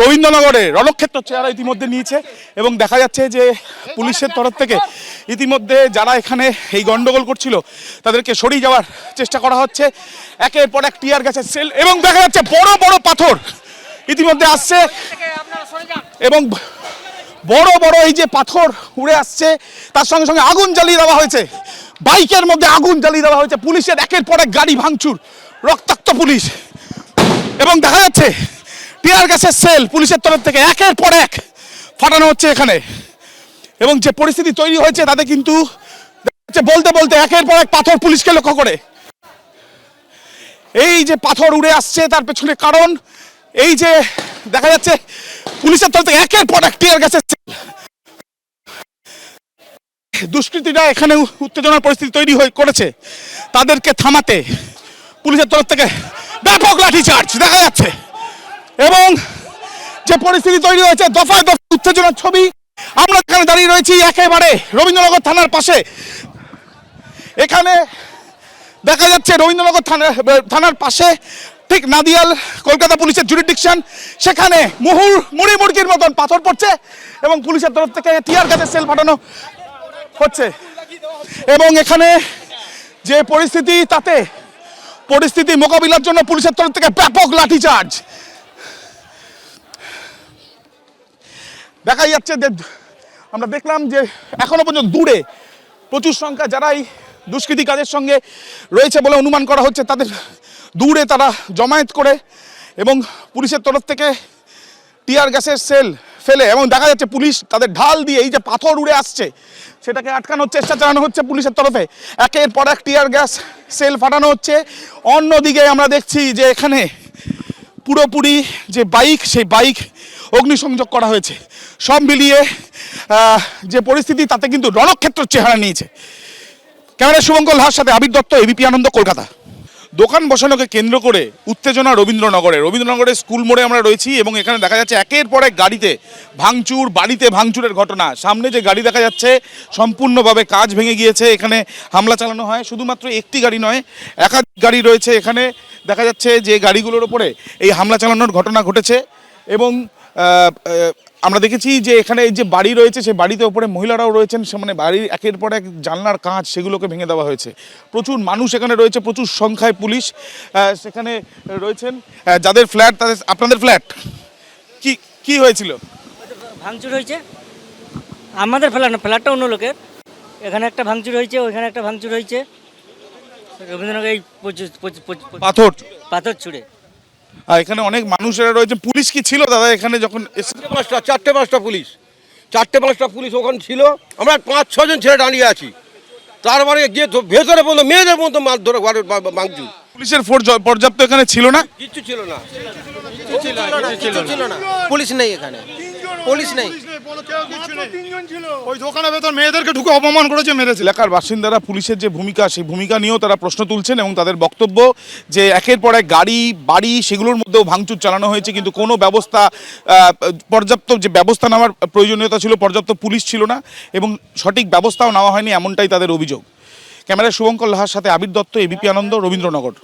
রবীন্দ্রনগরে রণক্ষেত্র চেহারা ইতিমধ্যে নিয়েছে এবং দেখা যাচ্ছে যে পুলিশের তরফ থেকে ইতিমধ্যে যারা এখানে এই গন্ডগোল করছিল, তাদেরকে সরিয়ে যাওয়ার চেষ্টা করা হচ্ছে। একের পর এক টিয়ার গাছের সেল এবং দেখা যাচ্ছে বড় বড় পাথর ইতিমধ্যে আসছে। এবং বড় বড় এই যে পাথর উড়ে আসছে, তার সঙ্গে সঙ্গে আগুন জ্বালিয়ে দেওয়া হয়েছে। বাইকের মধ্যে আগুন জ্বালিয়ে দেওয়া হয়েছে। পুলিশের একের পর এক গাড়ি ভাঙচুর, রক্তাক্ত পুলিশ। এবং দেখা যাচ্ছে টিয়ার গ্যাসের সেল পুলিশের তরফ থেকে একের পর এক ফাটানো হচ্ছে এখানে। এবং যে পরিস্থিতি তৈরি হয়েছে তাতে কিন্তু বলতে বলতে একের পর এক পাথর পুলিশকে লক্ষ্য করে। এই যে পাথর উড়ে আসছে তার পেছনে কারণ, এই যে দেখা যাচ্ছে পুলিশের তরফ থেকে একের পর এক টিয়ার গ্যাসের সেল। দুষ্কৃতীরা এখানে উত্তেজনার পরিস্থিতি তৈরি হয়ে করেছে। তাদেরকে থামাতে পুলিশের তরফ থেকে ব্যাপক লাঠিচার্জ দেখা যাচ্ছে। এবং যে পরিস্থিতি তৈরি হয়েছে দফায় দফায় উত্তেজনার ছবি, আমরা এখানে দাঁড়িয়ে রয়েছি একেবারে রবীন্দ্রনগর থানার পাশে। এখানে দেখা যাচ্ছে রবীন্দ্রনগর থানা, থানার পাশে ঠিক নাদিয়াল কলকাতা পুলিশের জুরিডিকশন সেখানে মুহুর, মুড়ি মুড়কির মতন পাথর পড়ছে এবং পুলিশের তরফ থেকে টিয়ার গাছের সেল ফাটানো হচ্ছে। এবং এখানে যে পরিস্থিতি, তাতে পরিস্থিতি মোকাবিলার জন্য পুলিশের তরফ থেকে ব্যাপক লাঠিচার্জ। দেখা যাচ্ছে যে আমরা দেখলাম যে এখনও পর্যন্ত দূরে প্রচুর সংখ্যা যারাই দুষ্কৃতী কাজের সঙ্গে রয়েছে বলে অনুমান করা হচ্ছে, তাদের দূরে তারা জমায়েত করে এবং পুলিশের তরফ থেকে টিয়ার গ্যাসের সেল ফেলে এবং দেখা যাচ্ছে পুলিশ তাদের ঢাল দিয়ে এই যে পাথর উড়ে আসছে, সেটাকে আটকানোর চেষ্টা চালানো হচ্ছে পুলিশের তরফে। একের পর এক টিয়ার গ্যাস সেল ফাটানো হচ্ছে। অন্যদিকে আমরা দেখছি যে এখানে পুরোপুরি যে বাইক, সেই বাইক অগ্নিসংযোগ করা হয়েছে। সব মিলিয়ে যে পরিস্থিতি, তাতে কিন্তু রণক্ষেত্র চেহারা নিয়েছে। ক্যামেরা শুভঙ্কর হার সাথে আবির দত্ত এবিপি আনন্দ, কলকাতা। দোকান বসানোকে কেন্দ্র করে উত্তেজনা রবীন্দ্রনগরে। রবীন্দ্রনগরের স্কুল মোড়ে আমরা রয়েছি এবং এখানে দেখা যাচ্ছে একের পর এক গাড়িতে ভাঙচুর, বাড়িতে ভাঙচুরের ঘটনা। সামনে যে গাড়ি দেখা যাচ্ছে, সম্পূর্ণভাবে কাজ ভেঙে গিয়েছে। এখানে হামলা চালানো হয়। শুধুমাত্র একটি গাড়ি নয়, একাধিক গাড়ি রয়েছে এখানে। দেখা যাচ্ছে যে গাড়িগুলোর ওপরে এই হামলা চালানোর ঘটনা ঘটেছে। এবং আমরা দেখেছি যে এখানে এই যে বাড়ি রয়েছে সেই বাড়িতে ওপরে মহিলারাও রয়েছেন সে মানে বাড়ির একের পর এক জানলার কাঁচ সেগুলোকে ভেঙে দেওয়া হয়েছে। প্রচুর মানুষ এখানে রয়েছে প্রচুর সংখ্যায় পুলিশ সেখানে রয়েছেন। যাদের ফ্ল্যাট তাদের আপনাদের ফ্ল্যাট? কি কি হয়েছিল? ভাঙচুর হয়েছে। আমাদের ফ্ল্যাট না ফ্ল্যাটটা অন্য লোকের। এখানে একটা ভাঙচুর হয়েছে ওইখানে একটা ভাঙচুর হয়েছে। রবীন্দ্রনগর এই পাথর? পাথর ছুড়ে। আর এখানে অনেক মানুষেরা রয়েছে। পুলিশ কি ছিল দাদা এখানে যখন পাঁচটা চারটে পাঁচটা পুলিশ। চারটে পাঁচটা পুলিশ ওখানে ছিল। আমরা পাঁচ ছজন ছেলে দাঁড়িয়ে আছি। তারপরে গিয়ে ভেতরে বলতো মেয়েদের মতো মাছ ধরে ঘরে ভাঙচুর। পুলিশের ফোর্স পর্যাপ্ত এখানে ছিল না? কিচ্ছু ছিল না। কিছু ছিল না। পুলিশ নেই এখানে। পুলিশ নেই। ওই দোকানের ভেতর মেয়েদেরকে ঢুকে অপমান করেছে মেরেছে। এলাকার বাসিন্দারা পুলিশের যে ভূমিকা সেই ভূমিকা নিয়েও তারা প্রশ্ন তুলছেন এবং তাদের বক্তব্য যে একের পর এক গাড়ি বাড়ি সেগুলোর মধ্যেও ভাঙচুর চালানো হয়েছে। কিন্তু কোনো ব্যবস্থা পর্যাপ্ত যে ব্যবস্থা নেওয়ার প্রয়োজনীয়তা ছিল পর্যাপ্ত পুলিশ ছিল না এবং সঠিক ব্যবস্থাও নেওয়া হয়নি এমনটাই তাদের অভিযোগ। ক্যামেরায় শুভঙ্কর লাহার সাথে আবির দত্ত এবিপি আনন্দ রবীন্দ্রনগর।